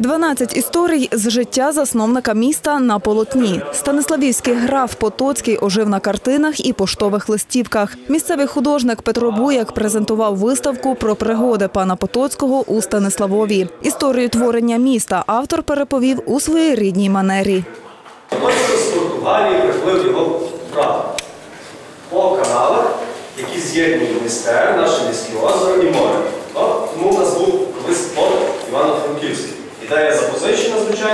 12 історій з життя засновника міста на полотні. Станиславівський граф Потоцький ожив на картинах і поштових листівках. Місцевий художник Петро Буяк презентував виставку про пригоди пана Потоцького у Станиславові. Історію творення міста автор переповів у своїй рідній манері. Ось з Португалії приплив його брат по каналах, які з'єднують містер, наше міське озеро і море.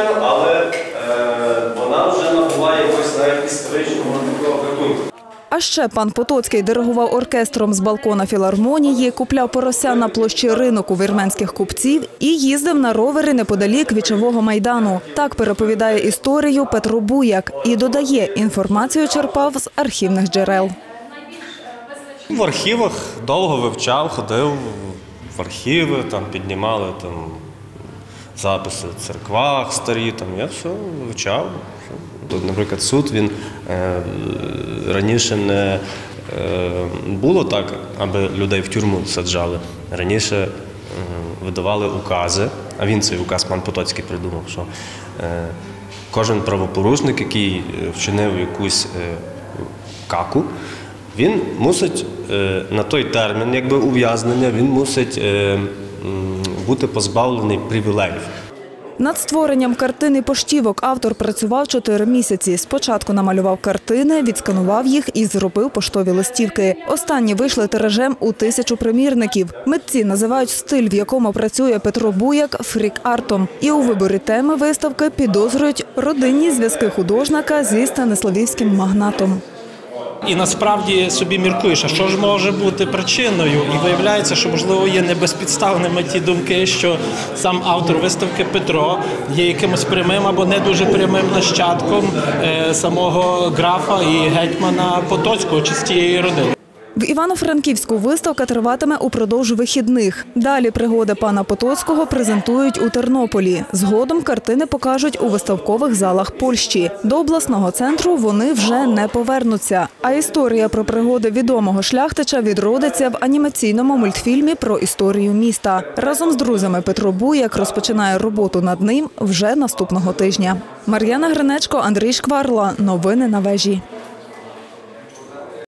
Звичайно, але е, вона вже набуває якогось навіть історичного такого. А ще пан Потоцький диригував оркестром з балкона філармонії, купляв порося на площі ринок у вірменських купців і їздив на ровери неподалік вічового майдану. Так переповідає історію Петро Буяк і додає, інформацію черпав з архівних джерел. В архівах довго вивчав, ходив в архіви, там піднімали там записи в церквах старі, там я все вивчав. Наприклад, суд він е, раніше не е, було так, аби людей в тюрму саджали. Раніше е, видавали укази, а він цей указ пан Потоцький придумав, що кожен правопорушник, який вчинив якусь каку, він мусить на той термін, якби ув'язнення, він мусить бути позбавлений привілеїв. Над створенням картини поштівок автор працював чотири місяці. Спочатку намалював картини, відсканував їх і зробив поштові листівки. Останні вийшли тиражем у тисячу примірників. Митці називають стиль, в якому працює Петро Буяк, фрік-артом. І у виборі теми виставки підозрюють родинні зв'язки художника зі станиславівським магнатом. І насправді собі міркуєш, а що ж може бути причиною? І виявляється, що можливо є небезпідставними ті думки, що сам автор виставки Петро є якимось прямим або не дуже прямим нащадком е, самого графа і гетьмана Потоцького чи з тієї родини. В Івано-Франківську виставка триватиме упродовж вихідних. Далі пригоди пана Потоцького презентують у Тернополі. Згодом картини покажуть у виставкових залах Польщі. До обласного центру вони вже не повернуться. А історія про пригоди відомого шляхтича відродиться в анімаційному мультфільмі про історію міста. Разом з друзями Петро Буяк розпочинає роботу над ним вже наступного тижня. Мар'яна Гринечко, Андрій Шкварла. Новини на вежі.